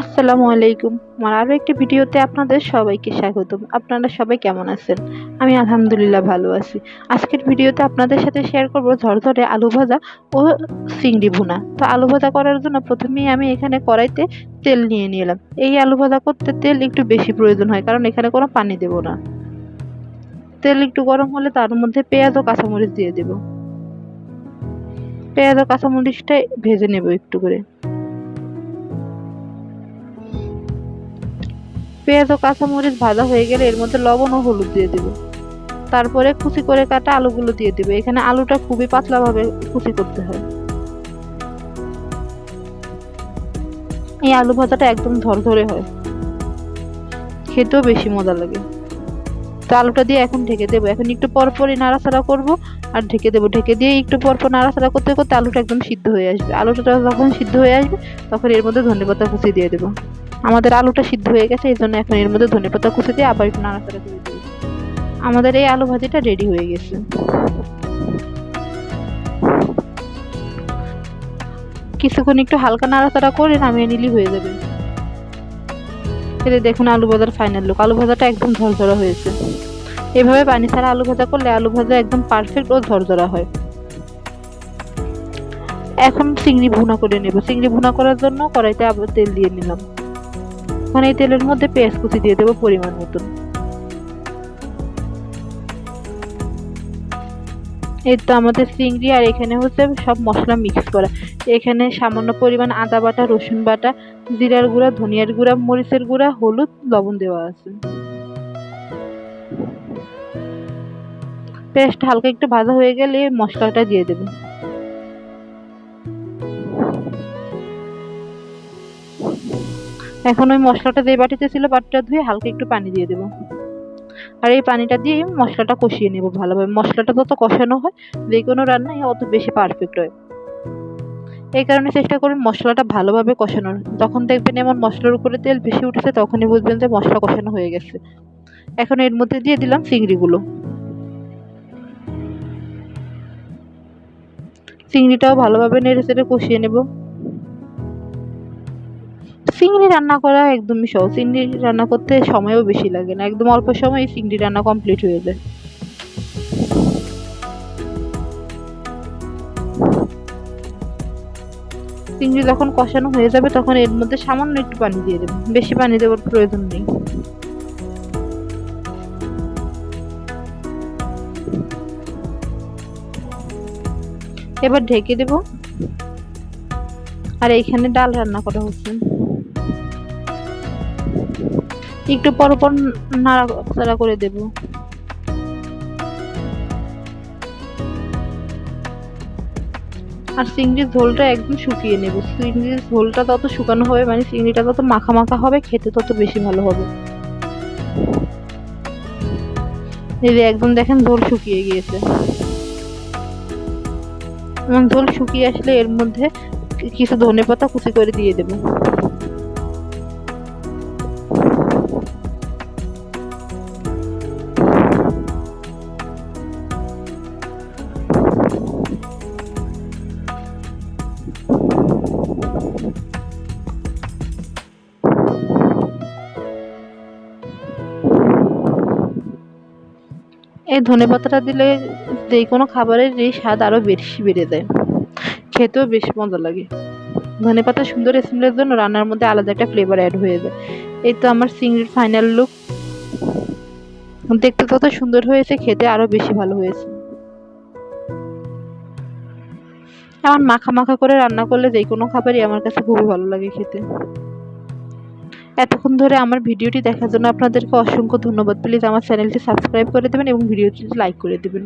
আসসালামু আলাইকুম। আমার আরও একটি ভিডিওতে আপনাদের সবাইকে স্বাগতম। আপনারা সবাই কেমন আছেন? আমি আলহামদুলিল্লাহ ভালো আছি। আজকের ভিডিওতে আপনাদের সাথে শেয়ার করব ঝরঝরে আলু ভাজা ও চিংড়ি ভুনা। তো আলু ভাজা করার জন্য প্রথমেই আমি এখানে কড়াইতে তেল নিয়ে নিলাম। এই আলু ভাজা করতে তেল একটু বেশি প্রয়োজন হয়, কারণ এখানে কোনো পানি দেব না। তেল একটু গরম হলে তার মধ্যে পেঁয়াজ ও কাঁচামরিচ দিয়ে দেব। পেঁয়াজ ও কাঁচামরিচটা ভেজে নেব একটু করে। পেঁয়াজ ও কাঁচামরিচ ভাজা হয়ে গেলে এর মধ্যে লবণ ও হলুদ দিয়ে দিব। তারপরে কুচি করে কাটা আলুগুলো দিয়ে দেবে। এখানে আলুটা খুবই পাতলাভাবে কুচি করতে হয়। এই আলু ভাজাটা একদম ধরধরে হয়। খেতেও বেশি মজা লাগে। তো আলুটা দিয়ে এখন ঢেকে দেবো। এখন একটু পরপরই নাড়াচাড়া করব আর ঢেকে দেবো। ঢেকে দিয়ে একটু পরপর নাড়াচাড়া করতে করতে আলুটা একদম সিদ্ধ হয়ে আসবে। আলুটা যখন সিদ্ধ হয়ে আসবে, তখন এর মধ্যে ধনেপাতা কুচি দিয়ে দেবো। আমাদের আলুটা সিদ্ধ হয়ে গেছে, এই জন্য এখন এর মধ্যে ধনেপাতা কুচি দিয়ে আবার একটু নাড়াচাড়া করে দিই। আমাদের এই আলু ভাজিটা রেডি হয়ে গেছে। কিছুক্ষণ একটু হালকা নাড়াচাড়া করে নামিয়ে নিলেই হয়ে যাবে। এতে দেখুন আলু ভাজার ফাইনাল লুক আলু ভাজাটা একদম ঝরঝরা হয়েছে। এভাবে পানি ছাড়া আলু ভাজা করলে আলু ভাজা একদম পারফেক্ট ও ঝরঝরা হয়। এখন চিংড়ি ভুনা করে নেব। চিংড়ি ভুনা করার জন্য কড়াইতে আবার তেল দিয়ে নিলাম। এখন এই তেলের মধ্যে পেঁয়াজ কুচি দিয়ে দেবো পরিমাণ মতন। এই তো আমাদের চিংড়ি আর এখানে হচ্ছে সব মশলা মিক্স করা। এখানে সামান্য পরিমাণ আদা বাটা, রসুন বাটা, জিরার গুঁড়া, ধনিয়ার গুঁড়া, মরিচের গুঁড়া, হলুদ, লবণ দেওয়া আছে। পেস্ট হালকা একটু ভাজা হয়ে গেলে মশলাটা দিয়ে দেবো। এখন ওই মশলাটা যে বাটিতে ছিল, বাটিটা ধুয়ে হালকা একটু পানি দিয়ে দেবো। আর এই পানিটা দিয়ে মশলাটা কষিয়ে নেব ভালোভাবে। মশলাটা যত কষানো হয়, যে কোনো রান্নাই অত বেশি পারফেক্ট হয়। এই কারণে চেষ্টা করুন মশলাটা ভালোভাবে কষানোর। যখন দেখবেন এমন মশলার উপরে তেল বেশি উঠেছে, তখনই বুঝবেন যে মশলা কষানো হয়ে গেছে। এখন এর মধ্যে দিয়ে দিলাম চিংড়িগুলো। চিংড়িটাও ভালোভাবে নেড়ে চেড়ে কষিয়ে নেব। চিংড়ি রান্না করা একদমই সহজ। চিংড়ি রান্না করতে সময়ও বেশি লাগে না, একদম অল্প সময়ে চিংড়ি রান্না কমপ্লিট হয়ে যায়। চিংড়ি যখন কষানো হয়ে যাবে তখন এর মধ্যে সামান্য একটু পানি দিয়ে দেবো, বেশি পানি দেওয়ার প্রয়োজন নেই। এবার ঢেকে দেব। আর এইখানে ডাল রান্না করা হচ্ছে। একটু পর পর নাড়াচাড়া করে দেব। আর চিংড়ির ঝোলটা একদম শুকিয়ে নেব। চিংড়ির ঝোলটা তত শুকানো হবে মানে চিংড়িটা তত মাখা মাখা হবে, খেতে তত বেশি ভালো হবে। এই যে একদম দেখেন ঝোল শুকিয়ে গিয়েছে। এমন ঝোল শুকিয়ে আসলে এর মধ্যে কিছু ধনে পাতা কুচি করে দিয়ে দেবো। এই ধনে পাতাটা দিলে যে কোনো খাবারের এই স্বাদ আরও বেশি বেড়ে যায়। খেতেও বেশ মজা লাগে। ধনে পাতা সুন্দর স্মেলের জন্য রান্নার মধ্যে আলাদা একটা ফ্লেভার অ্যাড হয়ে যায়। এই তো আমার চিংড়ির ফাইনাল লুক দেখতে তত সুন্দর হয়েছে, খেতে আরও বেশি ভালো হয়েছে। আমার মাখা মাখা করে রান্না করলে যে কোনো খাবারই আমার কাছে খুবই ভালো লাগে খেতে। এতক্ষণ ধরে আমার ভিডিওটি দেখার জন্য আপনাদেরকে অসংখ্য ধন্যবাদ। প্লিজ আমার চ্যানেলটি সাবস্ক্রাইব করে দেবেন এবং ভিডিওটি লাইক করে দেবেন।